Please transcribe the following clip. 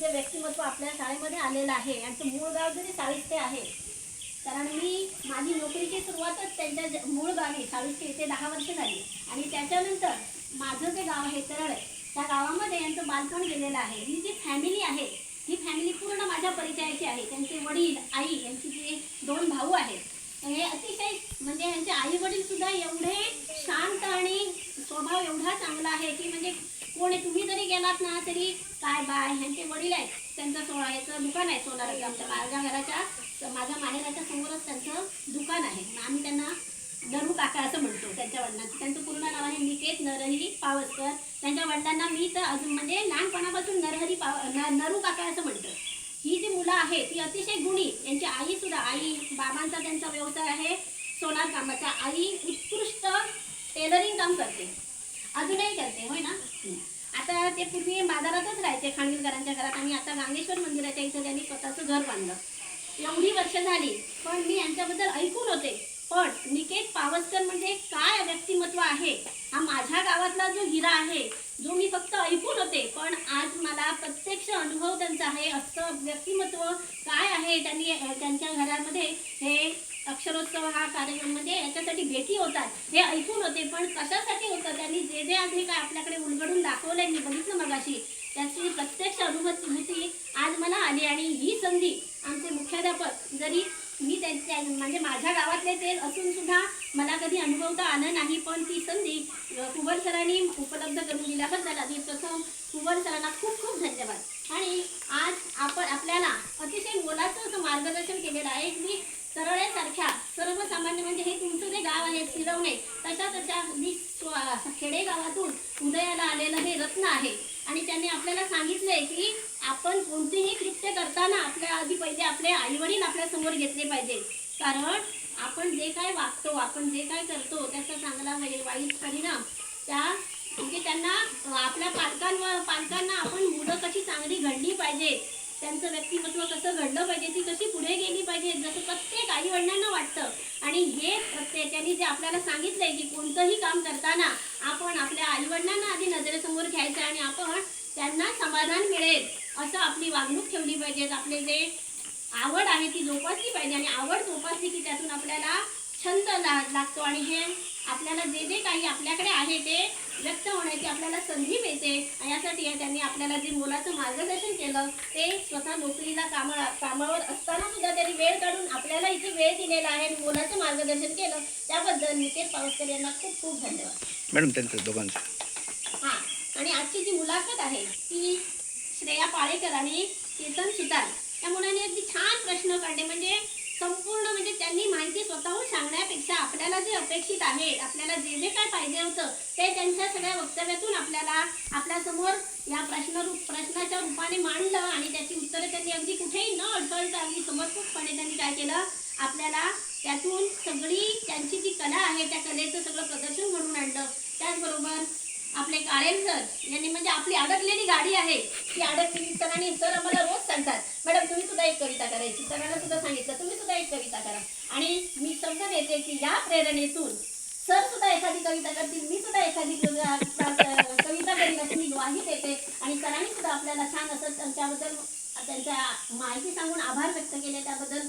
जे व्यक्तिमत्व आपल्या शाळेमध्ये आलेलं आहे यांचं मूळ गाव जरी साविस्ते आहे कारण मी माझी नोकरीची सुरुवातच त्यांच्या मूळ गावी साविस्ते इथे दहा वर्ष झाली. आणि त्याच्यानंतर माझं जे गाव आहे तरळ त्या गावामध्ये यांचं बालपण गेलेलं आहे. ही जी फॅमिली आहे ही फॅमिली पूर्ण माझ्या परिचयाची आहे. त्यांचे वडील आई यांची जे दोन भाऊ आहेत हे अतिशय म्हणजे यांचे आई वडील सुद्धा एवढे शांत आणि स्वभाव एवढा चांगला आहे की म्हणजे कोणी तुम्ही जरी गेलात ना तरी काय बाय ह्यांचे वडील आहेत त्यांचं सोळा याचं दुकान आहे सोनाराचं. आमच्या माझ्या घराच्या माझ्या माहेराच्या समोरच त्यांचं दुकान आहे. आम्ही त्यांना नरू काका असं म्हणतो त्यांच्या वडिलांचं. त्यांचं पूर्ण नाव आहे निकेत नरहरी पावसकर. त्यांच्या वडिलांना मी तर अजून म्हणजे लहानपणापासून नरहरी पाव नरू काका असं म्हणतो. ही जी मुलं आहेत ती अतिशय गुणी. यांची आई सुद्धा आई बाबांचा त्यांचा व्यवसाय आहे सोनार कामाचा. आई उत्कृष्ट टेलरिंग काम करते. अजूनही करते होय ना? आता ते पूर्वी बाजारातच राहायचे खानविलकरांच्या घरात. आणि आता गांगेश्वर मंदिराच्या इथं त्यांनी स्वतःचं घर बांधलं. एवढी वर्ष झाली पण मी यांच्याबद्दल ऐकून होते. पण निकेत पावसकर म्हणजे काय व्यक्तिमत्व आहे? हा माझ्या गावातला जो हिरा आहे जो मी फक्त ऐकून होते. पण आज मला प्रत्यक्ष अनुभव त्यांचा आहे असं व्यक्तिमत्व काय आहे त्यांनी त्यांच्या घरामध्ये हे अक्षरोत्सव हा कार्यक्रम म्हणजे याच्यासाठी भेटी होतात. हे ऐकून होते पण कशासाठी होतं त्यांनी जे जे आधी काय आपल्याकडे उलगडून दाखवलंय. मी बघितलं मगाशी. त्याची प्रत्यक्ष अनुभूती आज मला आली आणि ही संधी आमचे मुख्याध्यापक जरी मी त्यांच्या म्हणजे माझ्या गावातले ते असून सुद्धा मला कधी अनुभवता आलं नाही पण ती संधी अ, सरांनी उपलब्ध करून दिल्याबद्दल आधी प्रथम कुबल सरांना खूप खूप धन्यवाद. आणि आज आपण आपल्याला अतिशय मोलाचं असं मार्गदर्शन केलेलं आहे. सरळेसारख्या सर्वसामान्य म्हणजे हे तुमचं जे गाव आहे शिरवणे तशा तशा अगदी खेडेगावातून उदयाला आलेलं हे रत्न आहे. आणि त्यांनी आपल्याला सांगितले की आपण कोणतेही कृत्य करताना आपल्या आधी पहिले आपले आईवडील आपल्यासमोर घेतले पाहिजे. कारण आपण जे काय वागतो आपण जे काय करतो त्याचा चांगला वाईट परिणाम त्या म्हणजे त्यांना आपल्या पालकांवर पालकांना आपण मुलं कशी चांगली घडली पाहिजे. त्यांचं व्यक्तिमत्व कसं घडलं पाहिजे ती कशी पुढे गेली पाहिजे जसं प्रत्येक आई वडिलांना वाटतं. आणि हे त्यांनी जे आपल्याला सांगितलंय की कोणतंही काम करताना आपण आपल्या आई वडिलांना आधी नजरेसमोर घ्यायचं आणि आपण त्यांना समाधान मिळेल असं आपली वागणूक ठेवली पाहिजे. आपले जे आवड आहे ती जोपासली पाहिजे आणि आवड जोपासली की त्यातून आपल्याला छंद लागतो. आणि हे आपल्याला जे जे काही आपल्याकडे आहे ते व्यक्त होण्याची आपल्याला संधी मिळते. यासाठी त्यांनी आपल्याला जे मुलाचं मार्गदर्शन केलं ते स्वतः नोकरीला कामा कामावर असताना सुद्धा त्यांनी वेळ काढून आपल्याला इथे वेळ दिलेला आहे आणि मुलाचं मार्गदर्शन केलं. त्याबद्दल निकेत पावसकर यांना खूप खूप धन्यवाद. मॅडम त्यांचं दोघांचं. हा. आणि आजची जी मुलाखत आहे ती श्रेया पाळेकर आणि केतन सुतार. या मुलांनी अगदी छान प्रश्न काढले. म्हणजे संपूर्ण म्हणजे त्यांनी माहिती स्वतःहून सांगण्यापेक्षा आपल्याला जे अपेक्षित आहे आपल्याला जे जे काय पाहिजे होतं ते त्यांच्या सगळ्या वक्तव्यातून आपल्याला आपल्यासमोर या प्रश्न रूप प्रश्नाच्या रूपाने मांडलं आणि त्याची उत्तरं त्यांनी अगदी कुठेही न अडथळता अगदी समर्पकपणे त्यांनी काय केलं आपल्याला त्यातून सगळी त्यांची जी कला आहे त्या कलेचं सगळं प्रदर्शन घडून आणलं. त्याचबरोबर आपले काळेल सर यांनी म्हणजे आपली अडकलेली गाडी आहे ती अडकलेली सरांनी सर आम्हाला रोज सांगतात मॅडम तुम्ही सुद्धा एक कविता करायची. सरांना सुद्धा सांगितलं. तुम्ही सुद्धा एक कविता करा. आणि मी समजून येते की या प्रेरणेतून सर सुद्धा एखादी कविता करतील मी सुद्धा एखादी कविता कविता करीन अशी मी ग्वाही देते. आणि सरांनी सुद्धा आपल्याला छान असं त्यांच्याबद्दल त्यांच्या माहिती सांगून आभार व्यक्त केले त्याबद्दल.